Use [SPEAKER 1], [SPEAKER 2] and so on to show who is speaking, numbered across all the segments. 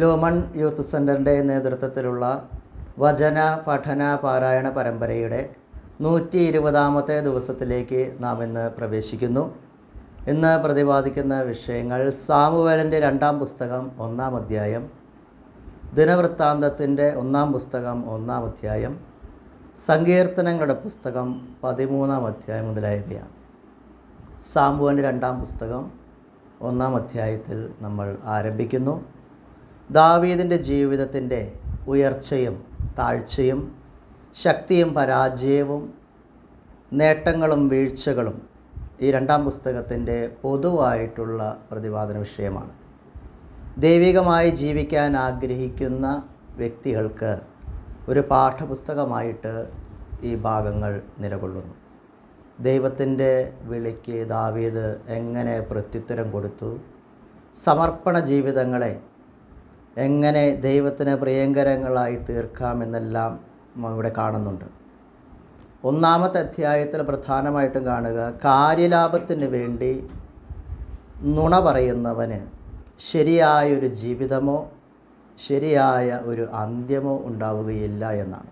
[SPEAKER 1] Lumen youth സെന്ററിന്റെ നേതൃത്വത്തിലുള്ള വചന പഠന പാരായണ പരമ്പരയുടെ നൂറ്റി ഇരുപതാമത്തെ ദിവസത്തിലേക്ക് നാം ഇന്ന് പ്രവേശിക്കുന്നു. ഇന്ന് പ്രതിപാദിക്കുന്ന വിഷയങ്ങൾ സാമുവേലിന്റെ രണ്ടാം പുസ്തകം ഒന്നാം അധ്യായം ദിനവൃത്താന്തത്തിന്റെ ഒന്നാം പുസ്തകം ഒന്നാം അധ്യായം സങ്കീർത്തനങ്ങളുടെ പുസ്തകം പതിമൂന്നാം അധ്യായം മുതലായവയാണ്. സാമ്പുവിന്റെ രണ്ടാം പുസ്തകം ഒന്നാം അധ്യായത്തിൽ നമ്മൾ ആരംഭിക്കുന്നു. ദാവീദിന്റെ ജീവിതത്തിന്റെ ഉയർച്ചയും താഴ്ചയും ശക്തിയും പരാജയവും നേട്ടങ്ങളും വീഴ്ചകളും ഈ രണ്ടാം പുസ്തകത്തിന്റെ പൊതുവായിട്ടുള്ള പ്രതിപാദന വിഷയമാണ്. ദൈവികമായി ജീവിക്കാൻ ആഗ്രഹിക്കുന്ന വ്യക്തികൾക്ക് ഒരു പാഠപുസ്തകമായിട്ട് ഈ ഭാഗങ്ങൾ നിലകൊള്ളുന്നു. ദൈവത്തിന്റെ വിളിക്ക് ദാവീദ് എങ്ങനെ പ്രത്യുത്തരം കൊടുത്തു? സമർപ്പണ ജീവിതങ്ങളെ എങ്ങനെ ദൈവത്തിന് പ്രിയങ്കരങ്ങളായി തീർക്കാമെന്നെല്ലാം ഇവിടെ കാണുന്നുണ്ട്. ഒന്നാമത്തെ അധ്യായത്തിൽ പ്രധാനമായിട്ടും കാണുക കാര്യലാഭത്തിന് വേണ്ടി നുണ പറയുന്നവന് ശരിയായൊരു ജീവിതമോ ശരിയായ ഒരു അന്ത്യമോ ഉണ്ടാവുകയില്ല എന്നാണ്.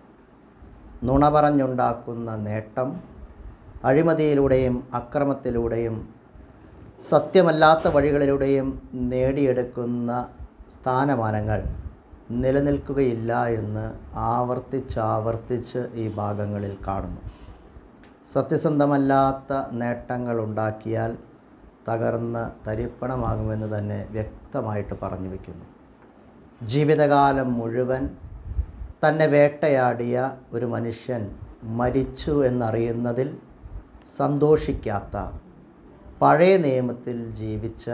[SPEAKER 1] നുണ പറഞ്ഞുണ്ടാക്കുന്ന നേട്ടം അഴിമതിയിലൂടെയും അക്രമത്തിലൂടെയും സത്യമല്ലാത്ത വഴികളിലൂടെയും നേടിയെടുക്കുന്ന സ്ഥാനമാനങ്ങൾ നിലനിൽക്കുകയില്ല എന്ന് ആവർത്തിച്ചാവർത്തിച്ച് ഈ ഭാഗങ്ങളിൽ കാണുന്നു. സത്യസന്ധമല്ലാത്ത നേട്ടങ്ങൾ ഉണ്ടാക്കിയാൽ തകർന്ന് തരിപ്പണമാകുമെന്ന് തന്നെ വ്യക്തമായിട്ട് പറഞ്ഞു വയ്ക്കുന്നു ജീവിതകാലം മുഴുവൻ തന്നെ വേട്ടയാടിയ ഒരു മനുഷ്യൻ മരിച്ചു എന്നറിയുന്നതിൽ സന്തോഷിക്കാത്ത പഴയ നിയമത്തിൽ ജീവിച്ച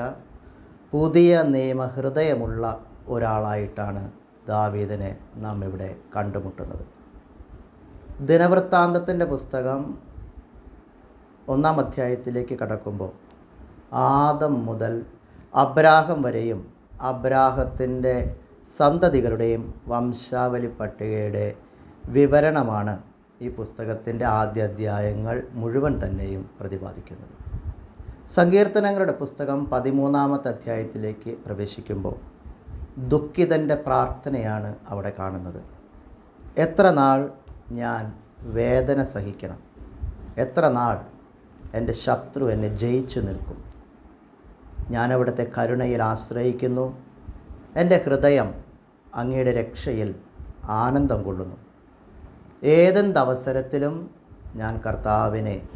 [SPEAKER 1] പുതിയ നിയമഹൃദയമുള്ള ഒരാളായിട്ടാണ് ദാവീദിനെ നാം ഇവിടെ കണ്ടുമുട്ടുന്നത്. ദിനവൃത്താന്തത്തിന്റെ പുസ്തകം ഒന്നാം അധ്യായത്തിലേക്ക് കടക്കുമ്പോൾ ആദം മുതൽ അബ്രാഹം വരെയും അബ്രാഹത്തിന്റെ സന്തതികളുടെയും വംശാവലി പട്ടികയുടെ വിവരണമാണ് ഈ പുസ്തകത്തിന്റെ ആദ്യ അധ്യായങ്ങൾ മുഴുവൻ തന്നെയും പ്രതിപാദിക്കുന്നത്. സങ്കീർത്തനങ്ങളുടെ പുസ്തകം പതിമൂന്നാമത്തെ അധ്യായത്തിലേക്ക് പ്രവേശിക്കുമ്പോൾ ദുഃഖിതന്റെ പ്രാർത്ഥനയാണ് അവിടെ കാണുന്നത്. എത്ര നാൾ ഞാൻ വേദന സഹിക്കണം? എത്ര നാൾ എന്റെ ശത്രു എന്നെ ജയിച്ചു നിൽക്കും? ഞാനവിടുത്തെ കരുണയിൽ ആശ്രയിക്കുന്നു. എന്റെ ഹൃദയം അങ്ങയുടെ രക്ഷയിൽ ആനന്ദം കൊള്ളുന്നു. ഏതെന്തവസരത്തിലും ഞാൻ കർത്താവിനെ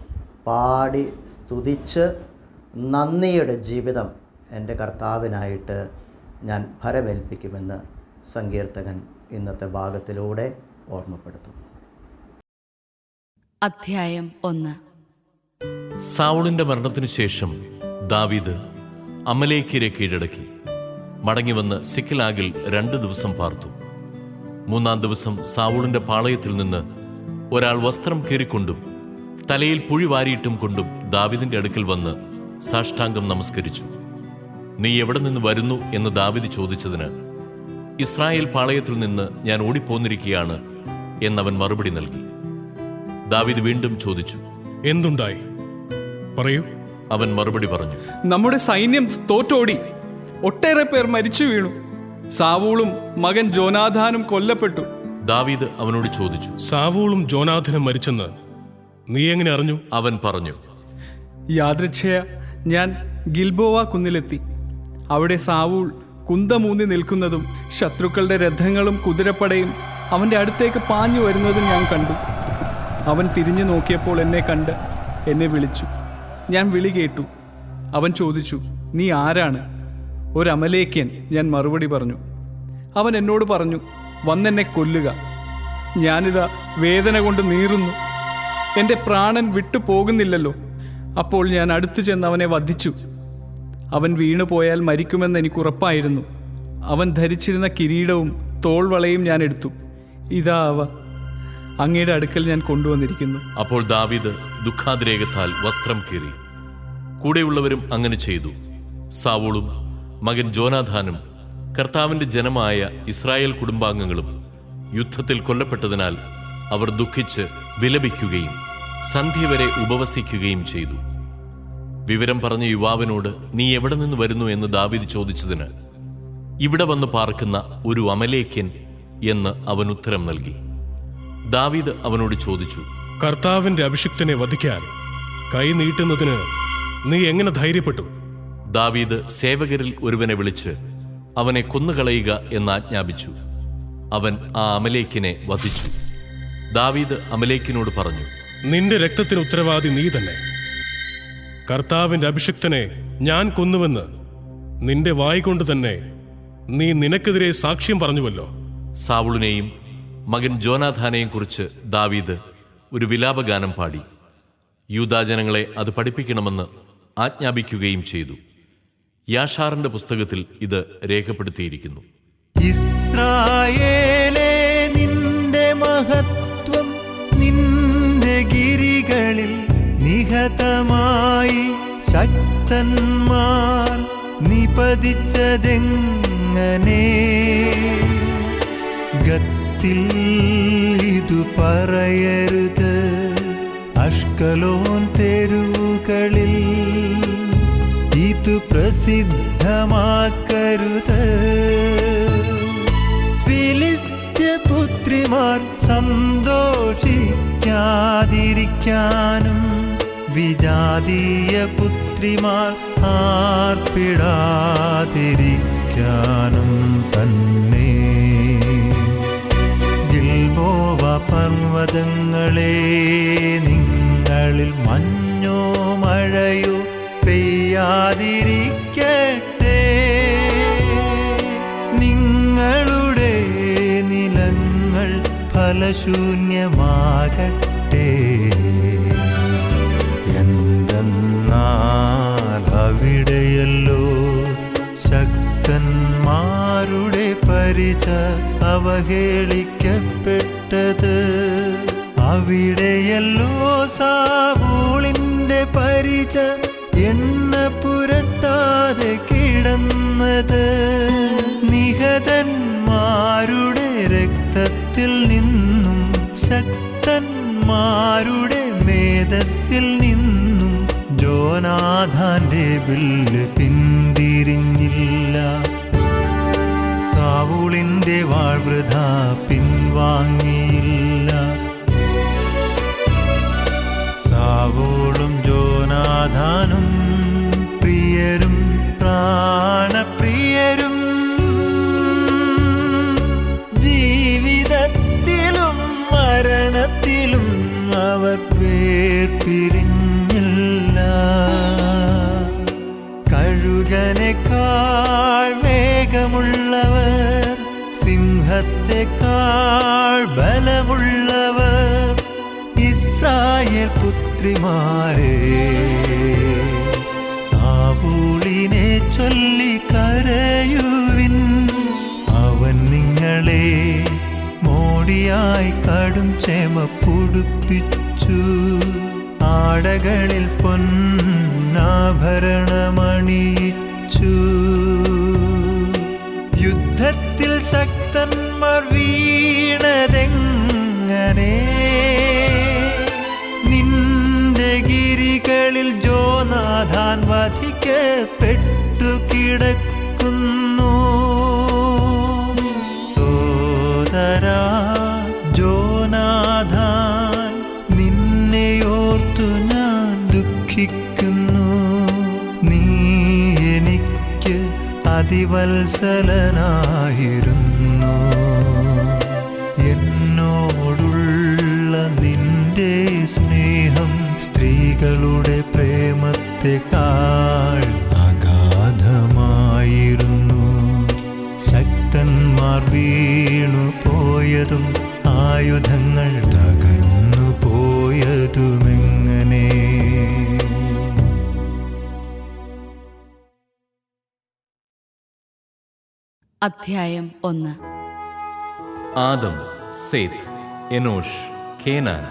[SPEAKER 1] പാടി സ്തുതിച്ച് നന്ദിയുടെ ജീവിതം എന്റെ കർത്താവിനായിട്ട് ഞാൻ ഭരമേൽപ്പിക്കുമെന്ന് സങ്കീർത്തകൻ ഇന്നത്തെ ഭാഗത്തിലൂടെ ഓർമ്മപ്പെടുത്തും
[SPEAKER 2] അധ്യായം ഒന്ന്.
[SPEAKER 3] സാവുളിന്റെ മരണത്തിനു ശേഷം ദാവീദ് അമലേക്കിരെ കീഴടക്കി. മടങ്ങിവന്ന് സിക്കിലാഗിൽ രണ്ട് ദിവസം പാർത്തു. മൂന്നാം ദിവസം സാവുളിന്റെ പാളയത്തിൽ നിന്ന് ഒരാൾ വസ്ത്രം കീറിക്കൊണ്ടും തലയിൽ പുഴി വാരിയിട്ടും കൊണ്ടും ദാവിദിന്റെ അടുക്കൽ വന്ന് സാഷ്ടാംഗം നമസ്കരിച്ചു. നീ എവിടെ നിന്ന് വരുന്നു? എന്ന് ദാവിദ് ചോദിച്ചതിന് ഇസ്രായേൽ പാളയത്തിൽ നിന്ന് ഞാൻ ഓടിപ്പോന്നിരിക്കുകയാണ് എന്നവൻ മറുപടി നൽകി. ദാവിദ് വീണ്ടും ചോദിച്ചു
[SPEAKER 4] എന്തുണ്ടായി? പറയൂ.
[SPEAKER 3] അവൻ മറുപടി പറഞ്ഞു
[SPEAKER 5] നമ്മുടെ സൈന്യം തോറ്റോടി. ഒട്ടേറെ പേർ മരിച്ചു വീണു. സാവൂളും മകൻ ജോനാഥാനും കൊല്ലപ്പെട്ടു.
[SPEAKER 3] ദാവീദ് അവനോട് ചോദിച്ചു
[SPEAKER 4] സാവൂളും ജോനാഥനും മരിച്ചെന്ന് നീ എങ്ങനെ അറിഞ്ഞു?
[SPEAKER 3] അവൻ പറഞ്ഞു
[SPEAKER 5] യാദൃച്ഛയ ഞാൻ ഗിൽബോവ കുന്നിലെത്തി. അവിടെ സാവൂൾ കുന്തമൂന്നി നിൽക്കുന്നതും ശത്രുക്കളുടെ രഥങ്ങളും കുതിരപ്പടയും അവന്റെ അടുത്തേക്ക് പാഞ്ഞു വരുന്നതും ഞാൻ കണ്ടു. അവൻ തിരിഞ്ഞു നോക്കിയപ്പോൾ എന്നെ കണ്ട് എന്നെ വിളിച്ചു. ഞാൻ വിളി കേട്ടു. അവൻ ചോദിച്ചു നീ ആരാണ്? ഒരമലേക്കൻ ഞാൻ മറുപടി പറഞ്ഞു. അവൻ എന്നോട് പറഞ്ഞു വന്നെന്നെ കൊല്ലുക. ഞാനിതാ വേദന കൊണ്ട് നീറുന്നു. എന്റെ പ്രാണൻ വിട്ടു പോകുന്നില്ലല്ലോ അപ്പോൾ ഞാൻ അടുത്തു ചെന്ന് അവനെ വധിച്ചു. അവൻ വീണുപോയാൽ മരിക്കുമെന്ന് എനിക്ക് ഉറപ്പായിരുന്നു. അവൻ ധരിച്ചിരുന്ന കിരീടവും തോൾവളയും ഞാൻ എടുത്തു. ഇതാ അവ. അങ്ങയുടെ അടുക്കൽ ഞാൻ കൊണ്ടുവന്നിരിക്കുന്നു.
[SPEAKER 3] അപ്പോൾ ദാവീദ് ദുഃഖാതിരേകത്താൽ വസ്ത്രം കീറി. കൂടെയുള്ളവരും അങ്ങനെ ചെയ്തു. സാവൂളും മകൻ ജോനാഥാനും കർത്താവിന്റെ ജനമായ ഇസ്രായേൽ കുടുംബാംഗങ്ങളും യുദ്ധത്തിൽ കൊല്ലപ്പെട്ടതിനാൽ അവർ ദുഃഖിച്ച് വിലപിക്കുകയും സന്ധ്യ വരെ ഉപവസിക്കുകയും ചെയ്തു. വിവരം പറഞ്ഞ യുവാവിനോട് നീ എവിടെ നിന്ന് വരുന്നു? എന്ന് ദാവീദ് ചോദിച്ചതിന് ഇവിടെ വന്ന് പാർക്കുന്ന ഒരു അമലേക്യൻ എന്ന് അവൻ ഉത്തരം നൽകി. ദാവീദ് അവനോട് ചോദിച്ചു
[SPEAKER 4] കർത്താവിന്റെ അഭിഷിക്തനെ വധിക്കാൻ കൈ നീട്ടുന്നതിന് നീ എങ്ങനെ ധൈര്യപ്പെട്ടു?
[SPEAKER 3] ദാവീദ് സേവകരിൽ ഒരുവനെ വിളിച്ച് അവനെ കൊന്നുകളയുക എന്ന് ആജ്ഞാപിച്ചു. അവൻ ആ അമലേക്കിനെ വധിച്ചു. ദാവീദ് അമലേക്കിനോട് പറഞ്ഞു
[SPEAKER 4] നിന്റെ രക്തത്തിന് ഉത്തരവാദി നീ തന്നെ. കർത്താവിന്റെ അഭിഷിക്തനെ ഞാൻ കൊന്നുവെന്ന് നിന്റെ വായിക്കൊണ്ട് തന്നെ നീ നിനക്കെതിരെ സാക്ഷ്യം പറഞ്ഞുവല്ലോ.
[SPEAKER 3] സാവുളിനെയും മകൻ ജോനാഥാനെയും കുറിച്ച് ദാവീദ് ഒരു വിലാപഗാനം പാടി. യൂതാജനങ്ങളെ അത് പഠിപ്പിക്കണമെന്ന് ആജ്ഞാപിക്കുകയും ചെയ്തു. യാഷാറിന്റെ പുസ്തകത്തിൽ ഇത് രേഖപ്പെടുത്തിയിരിക്കുന്നു.
[SPEAKER 2] ഇസ്രായേലേ നിന്റെ മഹത്വം നിന്റെ നിഹതമായി ശക്തന്മാർ നിപതിച്ചതെങ്ങനെ? ഗത്തിൽ ഇതു പറയരുത് അഷ്കലോൻ തെരുവുകളിൽ ഇതു പ്രസിദ്ധമാക്കരുത്. പുത്രിമാർ സന്തോഷിക്കാതിരിക്കാനും വിജാതീയ പുത്രിമാർ ആർപ്പിടാതിരിക്കാനും തന്നെ. ഗിൽബോവ പർവതങ്ങളെ നിങ്ങളിൽ മഞ്ഞോ മഴയോ പെയ്യാതിരിക്കട്ടെ. നിങ്ങളുടെ നിലങ്ങൾ ഫലശൂന്യമാകട്ടെ. പരിച അവഹേളിക്കപ്പെട്ടത്. അവിടെയല്ലോ സാവൂളിന്റെ പരിച എണ്ണ പുരട്ടാതെ കിടന്നത്. നിഹതന്മാരുടെ രക്തത്തിൽ നിന്നും ശക്തന്മാരുടെ മേധസ്സിൽ നിന്നും ജോനാഥാന്റെ ബില്ല് വാഴ്വൃത പിൻവാങ്ങിയില്ല. സാവോളും ജോനാഥാനും പ്രിയരും പ്രാണപ്രിയരും ജീവിതത്തിലും മരണത്തിലും അവർ വേർപിരിഞ്ഞില്ല. കഴുകനേക്കാൾ വേഗമുള്ളവർ സിംഹത്തെക്കാൾ ബലമുള്ളവർ ഇസ്രായേൽ പുത്രിമാരെ. സാവൂളിനെ ചൊല്ലി കരയുവിൻ അവൻ നിങ്ങളെ മോടിയായി കടും ചെമ പുടുപ്പിച്ചു ആടകളിൽ പൊന്നാഭരണമണിയിച്ചു ശക്തന്മാർ വീണതെങ്ങനെ? നിന്റെ ഗിരികളിൽ ജോനാഥാൻ വധിക്കപ്പെട്ടു കിടക്കുന്നു. സോദരാ ജോനാഥാൻ നിന്നെയോർത്തു ഞാൻ ദുഃഖിക്കുന്നു. നീ എനിക്ക് അതിവത്സലനായിരുന്നു. സ്ത്രീകളുടെ പ്രേമത്തെക്കാൾ അഗാധമായിരുന്നു. ശക്തന്മാർ വീണു പോയതും ആയുധങ്ങൾ തകർന്നു പോയതുമെങ്ങനെ?
[SPEAKER 6] അധ്യായം ഒന്ന്.
[SPEAKER 3] Adam Seth Enosh Kenan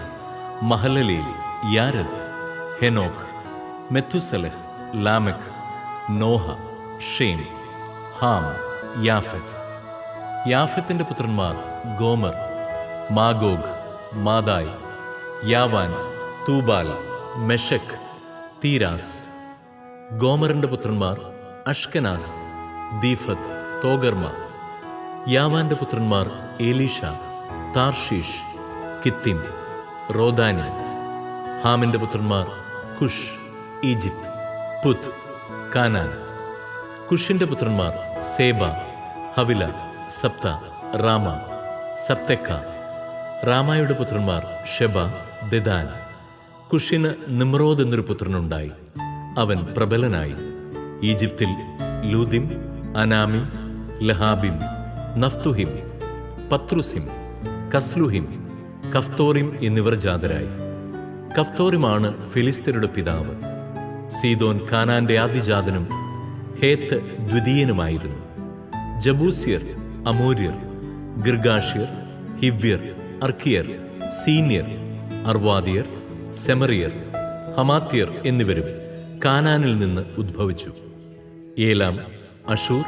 [SPEAKER 3] Mahalalel Jared Enoch Methuselah Lamech Noah Shem Ham Japheth. യാഫത്തിന്റെ പുത്രന്മാർ ഗോമർ മാഗോഗ് മാതായ് യാവാൻ തൂബാൽ മെഷക് തീരാസ്. ഗോമറിന്റെ പുത്രന്മാർ അഷ്കനാസ് ദീഫത്ത് തോഗർമ. യാവാന്റെ പുത്രന്മാർ എലീഷ താർഷീഷ് കിത്തിം റോദാനി ഹാമിന്റെ പുത്രന്മാർ കുഷ് ഈജിപ്ത് പുത് കാനാൻ. കുഷിന്റെ പുത്രന്മാർ സേബ ഹവില സപ്ത റാമ സപ്തക്ക. റാമായുടെ പുത്രന്മാർ ഷെബ ദദാൻ. കുഷിന് നിമ്രോദ് എന്നൊരു പുത്രനുണ്ടായി. അവൻ പ്രബലനായി. ഈജിപ്തിൽ ലൂദിം അനാമി ലഹാബിം നഫ്തുഹിം പത്രുസിം കസ്ലുഹിം കഫ്തോറിം എന്നിവർ ജാതരായി. കഫ്തോറിമാണ് ഫിലിസ്തീനയുടെ പിതാവ്. സീതോൻ കാനാന്റെ ആദിജാതനും ഹേത്ത് ദ്വിതീയനുമായിരുന്നു. ജബൂസിയർ അമോര്യർ ഗിർഗാഷ്യർ ഹിവ്യർ അർക്കിയർ സീനിയർ അർവാദിയർ സെമറിയർ ഹമാത്യർ എന്നിവരും കാനാനിൽ നിന്ന് ഉദ്ഭവിച്ചു. Elam Asshur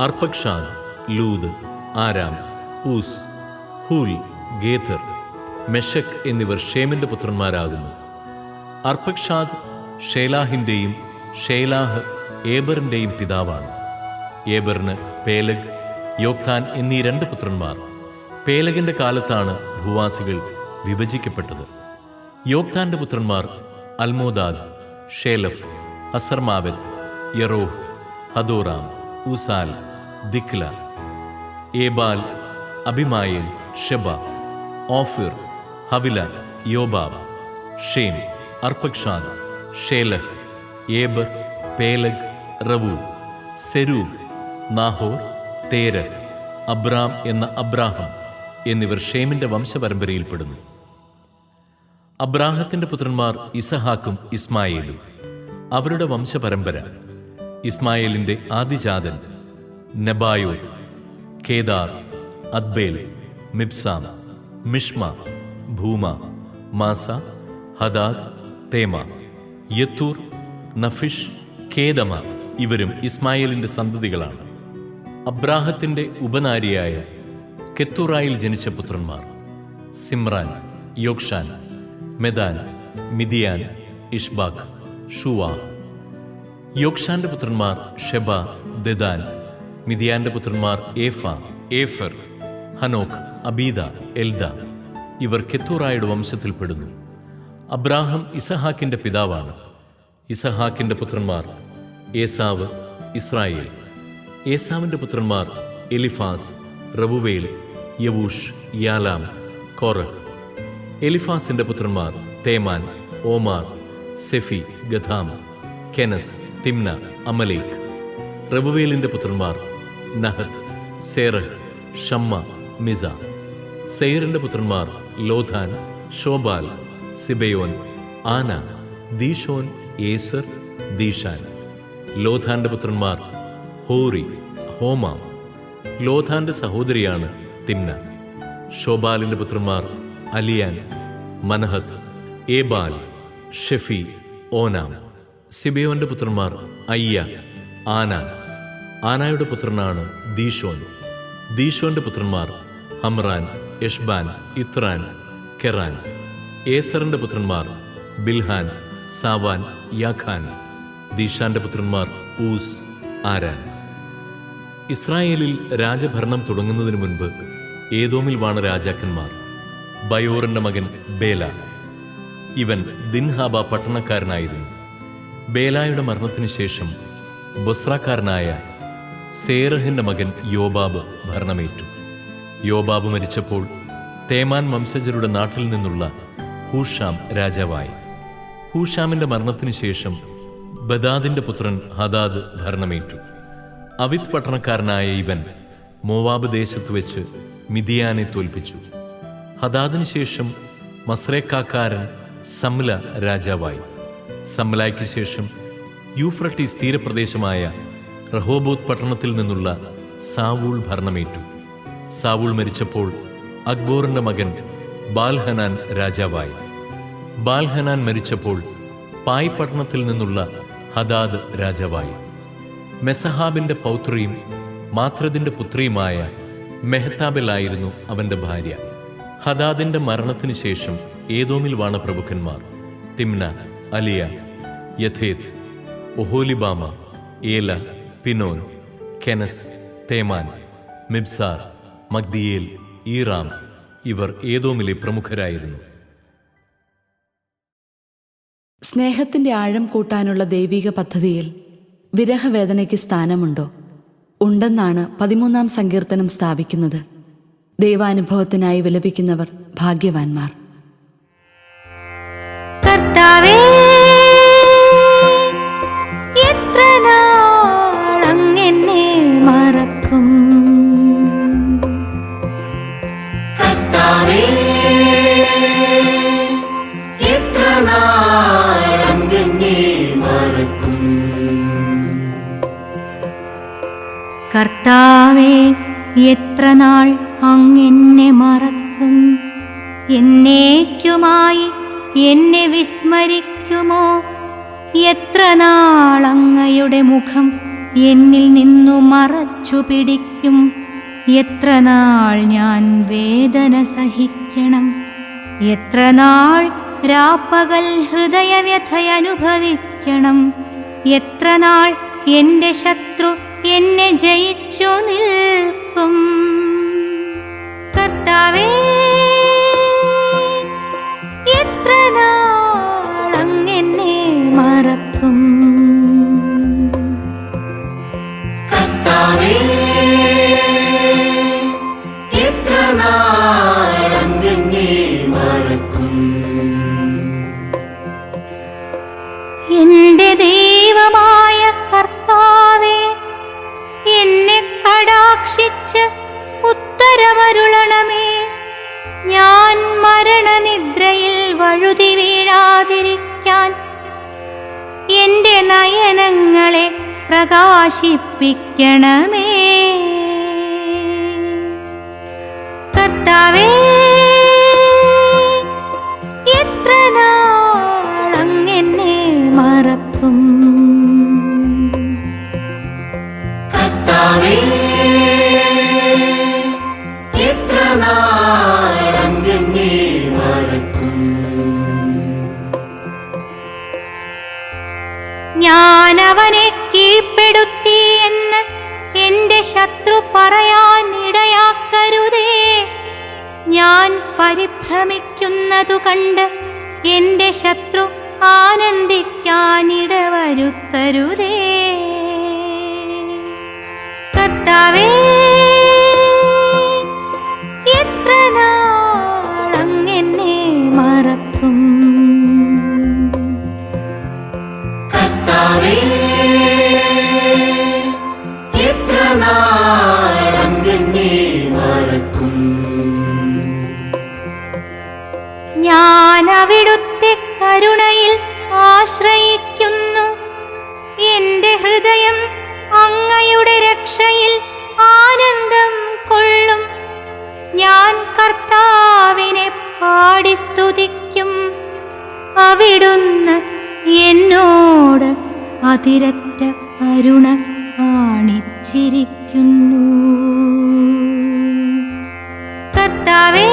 [SPEAKER 3] Arphaxad Lud Aram Uz Hul Gether Meshech എന്നിവർ ഷേമിന്റെ പുത്രന്മാരാകുന്നു. അർപ്പക്ഷാദ് ഷേലാഹിന്റെയും ഷേലാഹ് ഏബറിന്റെയും പിതാവാണ്. ഏബറിന് പേലഗ് യോക്താൻ എന്നീ രണ്ട് പുത്രന്മാർ. പേലഗിന്റെ കാലത്താണ് ഭൂവാസികൾ വിഭജിക്കപ്പെട്ടത്. യോക്താന്റെ പുത്രന്മാർ Almodad Sheleph Hazarmaveth Jerah Hadoram Uzal Diklah Ebal അഭിമായൻ Sheba Ophir Havilah Jobab Shem Arphaxad Shelah Eber Peleg Reu Serug Nahor Terah Abram എന്ന അബ്രാഹം എന്നിവർ ഷേമിന്റെ വംശപരമ്പരയിൽപ്പെടുന്നു. അബ്രാഹത്തിന്റെ പുത്രന്മാർ ഇസഹാക്കും ഇസ്മായേലും. അവരുടെ വംശപരമ്പര ഇസ്മായേലിന്റെ ആദിജാതൻ Nebaioth Kedar Adbeel Mibsam Mishma ഭൂമ Massa Hadad തേമ യത്തൂർ നഫിഷ് കേദമ ഇവരും ഇസ്മായിലിന്റെ സന്തതികളാണ്. അബ്രാഹത്തിന്റെ ഉപനാരിയായ കെത്തുറായിൽ ജനിച്ച പുത്രന്മാർ സിമ്രാൻ യോക്ഷാൻ മെദാൻ മിദിയാൻ ഇഷ്ബാഖ് ഷുവ. യോക്ഷാന്റെ പുത്രന്മാർ ഷെബ ദദാൻ. മിദിയാന്റെ പുത്രന്മാർ ഏഫ ഏഫർ ഹനോഖ് അബീദ എൽദ. ഇവർ കെത്തൂറായുടെ വംശത്തിൽപ്പെടുന്നു അബ്രാഹം ഇസഹാക്കിന്റെ പിതാവാണ്. ഇസഹാക്കിന്റെ പുത്രന്മാർ ഏസാവ് ഇസ്രായേൽ. ഏസാവിന്റെ പുത്രന്മാർ എലിഫാസ് റവുവേൽ യവൂഷ് യാലാം കോറ. എലിഫാസിന്റെ പുത്രന്മാർ തേമാൻ Omar Sephy Gatam കെനസ് Timnah Amlekh റവുവേലിന്റെ പുത്രന്മാർ നഹത്ത് സേറഹ് ഷമ്മ മിസ. സെയറിന്റെ പുത്രന്മാർ ലോധാൻ ഷോബാൽ സിബയോൻ ആന ദീഷോൻ ഏസർ ദീഷാൻ ലോധാന്റെ പുത്രന്മാർ ഹോറി ഹോമാം. ലോധാന്റെ സഹോദരിയാണ് തിമ്ന. ഷോബാലിന്റെ പുത്രന്മാർ അലിയാൻ മനഹത്ത് ഏബാൽ ഷെഫി ഓനാം. സിബയോന്റെ പുത്രന്മാർ അയ്യ ആന. ആനായുടെ പുത്രനാണ് ദീഷോൻ ദീഷോന്റെ പുത്രന്മാർ ഹംറാൻ യഷ്ബാൻ ഇത്രാൻ കെറാൻ ഏസറിന്റെ പുത്രന്മാർ ബിൽഹാൻ സാവാൻ യാഖാൻ ദീഷാന്റെ പുത്രന്മാർ ഊസ് ആരാൻ. ഇസ്രായേലിൽ രാജഭരണം തുടങ്ങുന്നതിന് മുൻപ് ഏതോമിൽ വാണ രാജാക്കന്മാർ ബയോറിന്റെ മകൻ ബേല. ഇവൻ ദിൻഹാബ പട്ടണക്കാരനായിരുന്നു. ബേലായുടെ മരണത്തിനു ശേഷം ബൊസ്രാക്കാരനായ സേറഹിന്റെ മകൻ യോബാബ് ഭരണമേറ്റു. യോബാബ് മരിച്ചപ്പോൾ തേമാൻ വംശജരുടെ നാട്ടിൽ നിന്നുള്ള ഹൂഷാം രാജാവായി. ഹൂഷാമിന്റെ മരണത്തിനു ശേഷം ബദാദിന്റെ പുത്രൻ ഹദാദ് ഭരണമേറ്റു അവിത് പട്ടണക്കാരനായ ഇവൻ മോവാബ് ദേശത്ത് വെച്ച് മിതിയാനെ തോൽപ്പിച്ചു. ഹദാദിന് ശേഷം മസ്രേക്കാക്കാരൻ സംല രാജാവായി. സംലയ്ക്ക് ശേഷം യൂഫ്രട്ടീസ് തീരപ്രദേശമായ റഹോബോത്ത് പട്ടണത്തിൽ നിന്നുള്ള സാവൂൾ ഭരണമേറ്റു. സാവൂൾ മരിച്ചപ്പോൾ അക്ബോറിന്റെ മകൻ ബാൽഹനാൻ രാജാവായി. ബാൽഹനാൻ മരിച്ചപ്പോൾ പായ് പട്ടണത്തിൽ നിന്നുള്ള ഹദാദ് രാജാവായി. മെസഹാബിന്റെ പൗത്രിയും മാത്രദിന്റെ പുത്രിയുമായ മെഹത്താബിലായിരുന്നു അവന്റെ ഭാര്യ. ഹദാദിന്റെ മരണത്തിനു ശേഷം ഏതോമിൽ വാണ പ്രഭുക്കന്മാർ തിമ്ന അലിയ യഥേത് ഒഹോലിബാമ ഏല പിനോൻ കെനസ് തേമാൻ മിബ്സാർ മഗ്ദിയേൽ ഈറാം ഇവർ ഏതോമിലെ പ്രമുഖരായിരുന്നു.
[SPEAKER 6] സ്നേഹത്തിന്റെ ആഴം കൂട്ടാനുള്ള ദൈവിക പദ്ധതിയിൽ വിരഹവേദനയ്ക്ക് സ്ഥാനമുണ്ടോ? ഉണ്ടെന്നാണ് പതിമൂന്നാം സങ്കീർത്തനം സ്ഥാപിക്കുന്നത്. ദൈവാനുഭവത്തിനായി വിലപിക്കുന്നവർ ഭാഗ്യവാന്മാർ.
[SPEAKER 7] കർത്താവേ എത്ര മറക്കും? കർത്താവേ എത്ര നാൾ അങ്ങെന്നെ മറക്കും? എന്നേക്കുമായി എന്നെ വിസ്മരിക്കുമോ? എത്ര നാൾ അങ്ങയുടെ മുഖം എന്നിൽ നിന്നു മറച്ചു പിടിക്കും? എത്ര നാൾ ഞാൻ വേദന സഹിക്കണം? എത്ര നാൾ രാപ്പകൽ ഹൃദയവ്യഥയനുഭവിക്കണം? എത്ര നാൾ എന്റെ ശത്രു എന്നെ ജയിച്ചു നിൽക്കും? കർത്താവേ എത്ര നാളങ്ങെന്നെ വഴുതി വീഴാതിരിക്കാൻ എന്റെ നയനങ്ങളെ പ്രകാശിപ്പിക്കണമേ. കർത്താവേ എത്ര നാളങ്ങെന്നെ ഞാൻ അവനെ കീഴ്പ്പെടുത്തി എന്ന് എന്റെ ശത്രു പറയാൻ ഇടയാക്കരുതേ ഞാൻ പരിഭ്രമിക്കുന്നതു കണ്ട് എന്റെ ശത്രു ആനന്ദിക്കാനിടവരുത്തരുതേ. കർത്താവേ കർത്താവിനെ പാടി സ്തുതിക്കും. അവിടുന്ന് എന്നോട് അതിരറ്റ കരുണ കാണിച്ചിരിക്കുന്നു. കർത്താവേ